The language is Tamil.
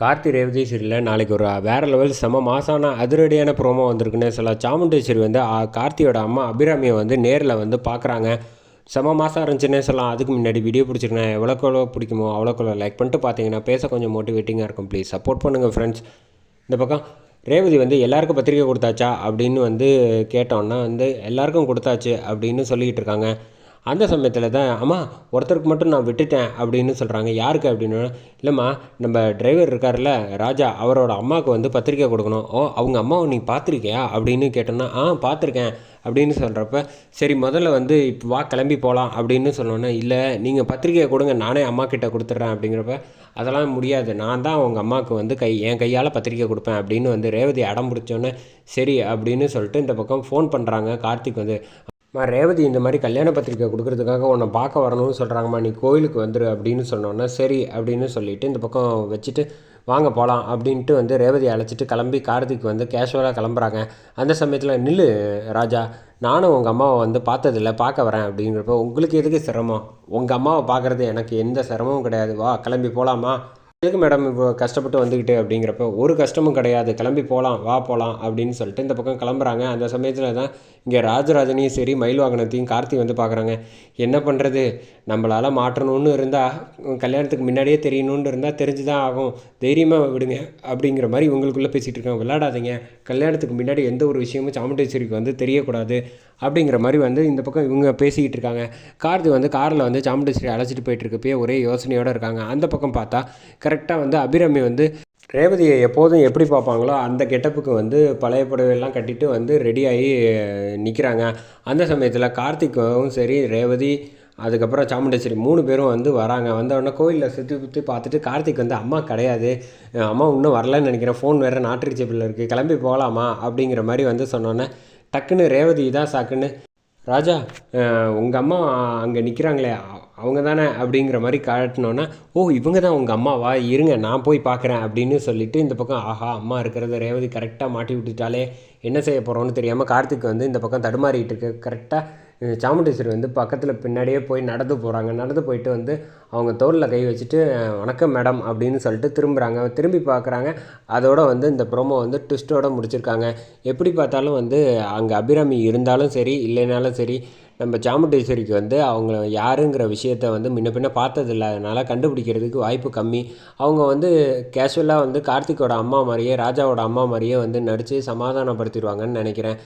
கார்த்தி ரேவதி சீரியலில் நாளைக்கு ஒரு வேறு லெவல் செம மாசான அதிரடியான ப்ரோமோ வந்திருக்குன்னு சொல்லலாம். சாமுண்டேஸ்வரி வந்து கார்த்தியோட அம்மா அபிராமியை வந்து நேரில் வந்து பார்க்குறாங்க செம மாதம் இருந்துச்சுன்னே சொல்லலாம். அதுக்கு முன்னாடி வீடியோ பிடிச்சிருக்கேன் எவ்வளோக்கு எவ்வளோ பிடிக்குமோ அவ்வளோக்கு எவ்வளோ லைக் பண்ணிட்டு பார்த்தீங்கன்னா பேச கொஞ்சம் மோட்டிவேட்டிங்காக இருக்கும். ப்ளீஸ் சப்போர்ட் பண்ணுங்கள் ஃப்ரெண்ட்ஸ் இந்த பக்கம் ரேவதி வந்து எல்லாருக்கும் பத்திரிக்கை கொடுத்தாச்சா? அப்படின்னு வந்து கேட்டோன்னா வந்து எல்லாருக்கும் கொடுத்தாச்சு அப்படின்னு சொல்லிக்கிட்டு இருக்காங்க. அந்த சமயத்தில் தான் அம்மா ஒருத்தருக்கு மட்டும் நான் விட்டுட்டேன் அப்படின்னு சொல்கிறாங்க யாருக்கு அப்படின்னு இல்லைம்மா நம்ம டிரைவர் இருக்கார்ல ராஜா அவரோட அம்மாவுக்கு வந்து பத்திரிக்கை கொடுக்கணும். ஓ அவங்க அம்மாவை நீ பார்த்துருக்கியா? அப்படின்னு கேட்டோன்னா ஆ பார்த்துருக்கேன் அப்படின்னு சொல்கிறப்ப சரி முதல்ல வந்து இப்போ வா கிளம்பி போகலாம் அப்படின்னு சொன்னோன்னே இல்லை நீங்கள் பத்திரிக்கையை கொடுங்க நானே அம்மா கிட்ட கொடுத்துட்றேன் அப்படிங்கிறப்ப அதெல்லாம் முடியாது. நான் தான் அவங்க அம்மாவுக்கு வந்து கை என் கையால் பத்திரிக்கை கொடுப்பேன் அப்படின்னு வந்து ரேவதி அடம் பிடிச்சோன்னே சரி அப்படின்னு சொல்லிட்டு இந்த பக்கம் ஃபோன் பண்ணுறாங்க கார்த்திக் வந்து அம்மா ரேவதி இந்த மாதிரி கல்யாண பத்திரிக்கை கொடுக்கறதுக்காக உன்னை பார்க்க வரணும்னு சொல்கிறாங்கம்மா நீ கோயிலுக்கு வந்துரு அப்படின்னு சொன்னோன்னா சரி அப்படின்னு சொல்லிட்டு இந்த பக்கம் வச்சுட்டு வாங்க போகலாம் அப்படின்ட்டு வந்து ரேவதி அழைச்சிட்டு கிளம்பி கார்த்திக் வந்து கேஷுவலாக கிளம்புறாங்க. அந்த சமயத்தில் நில்லு ராஜா நானும் உங்கள் அம்மாவை வந்து பார்த்ததில்ல பார்க்க வரேன் அப்படிங்கிறப்ப உங்களுக்கு எதுக்கு சிரமம்? உங்கள் அம்மாவை பார்க்குறது எனக்கு எந்த சிரமமும் கிடையாது. வா கிளம்பி போகலாமா எதுக்கு மேடம் இப்போ கஷ்டப்பட்டு வந்துக்கிட்டு அப்படிங்கிறப்ப ஒரு கஷ்டமும் கிடையாது. கிளம்பி போகலாம் வா போகலாம் அப்படின்னு சொல்லிட்டு இந்த பக்கம் கிளம்புறாங்க. அந்த சமயத்தில் தான் இங்கே ராஜராஜனையும் சரி மயில் வாகனத்தையும் கார்த்தி வந்து பார்க்குறாங்க என்ன பண்ணுறது நம்மளால் மாற்றணும்னு இருந்தால் கல்யாணத்துக்கு முன்னாடியே தெரியணும்னு இருந்தால் தெரிஞ்சு தான் ஆகும். தைரியமாக விடுங்க அப்படிங்கிற மாதிரி இவங்களுக்குள்ளே பேசிகிட்டு இருக்காங்க. விளையாடாதீங்க. கல்யாணத்துக்கு முன்னாடி எந்த ஒரு விஷயமும் சாமுண்டேஸ்வரிக்கு வந்து தெரியக்கூடாது அப்படிங்கிற மாதிரி வந்து இந்த பக்கம் இவங்க பேசிக்கிட்டு இருக்காங்க. கார்த்தி வந்து காரில் வந்து சாமுண்டேஸ்வரி அழைச்சிட்டு போயிட்டு இருக்கப்பயே ஒரே யோசனையோடு இருக்காங்க. அந்த பக்கம் பார்த்தா கரெக்டாக வந்து அபிரமி வந்து ரேவதியை எப்போதும் எப்படி பார்ப்பாங்களோ அந்த கெட்டப்புக்கு வந்து பழைய புடவையெல்லாம் கட்டிட்டு வந்து ரெடியாகி நிற்கிறாங்க அந்த சமயத்தில் கார்த்திக்கும் சரி ரேவதி அதுக்கப்புறம் சாமுண்டேஸ்வரி மூணு பேரும் வந்து வராங்க. வந்த கோயிலில் சுற்றி சுற்றி பார்த்துட்டு கார்த்திக் வந்து அம்மா கிடையாது. அம்மா இன்னும் வரலன்னு நினைக்கிறேன். ஃபோன் வேறு நாட்டு இருக்குது கிளம்பி போகலாமா? அப்படிங்கிற மாதிரி வந்து சொன்னோன்னே டக்குன்னு ரேவதி தான் சாக்குன்னு. ராஜா உங்கள் அம்மா அங்கே நிற்கிறாங்களே அவங்க தானே அப்படிங்கிற மாதிரி காட்டினோன்னா ஓ இவங்க தான் உங்கள் அம்மாவா? இருங்க நான் போய் பார்க்குறேன் அப்படின்னு சொல்லிட்டு இந்த பக்கம் ஆஹா அம்மா இருக்கிறத ரேவதி கரெக்டாக மாட்டி விட்டுட்டாலே என்ன செய்ய போகிறோன்னு தெரியாமல் கார்த்திக் வந்து இந்த பக்கம் தடுமாறிட்டு இருக்கு. கரெக்டாக சாமுண்டீஸ்வரி வந்து பக்கத்தில் பின்னாடியே போய் நடந்து போகிறாங்க நடந்து போயிட்டு வந்து அவங்க தோளில் கை வச்சுட்டு வணக்கம் மேடம் அப்படின்னு சொல்லிட்டு திரும்புகிறாங்க திரும்பி பார்க்குறாங்க அதோட வந்து இந்த ப்ரோமோ வந்து ட்விஸ்ட்டோட முடிச்சிருக்காங்க. எப்படி பார்த்தாலும் வந்து அங்கே அபிராமி இருந்தாலும் சரி இல்லைனாலும் சரி நம்ம சாமுண்டேஸ்வரிக்கு வந்து அவங்க யாருங்கிற விஷயத்த வந்து முன்ன பின்ன பார்த்ததில்ல. அதனால் கண்டுபிடிக்கிறதுக்கு வாய்ப்பு கம்மி. அவங்க வந்து கேஷுவலாக வந்து கார்த்திக்கோட அம்மா மாதிரியே ராஜாவோட அம்மா மாதிரியே வந்து நடித்து சமாதானப்படுத்திடுவாங்கன்னு நினைக்கிறேன்.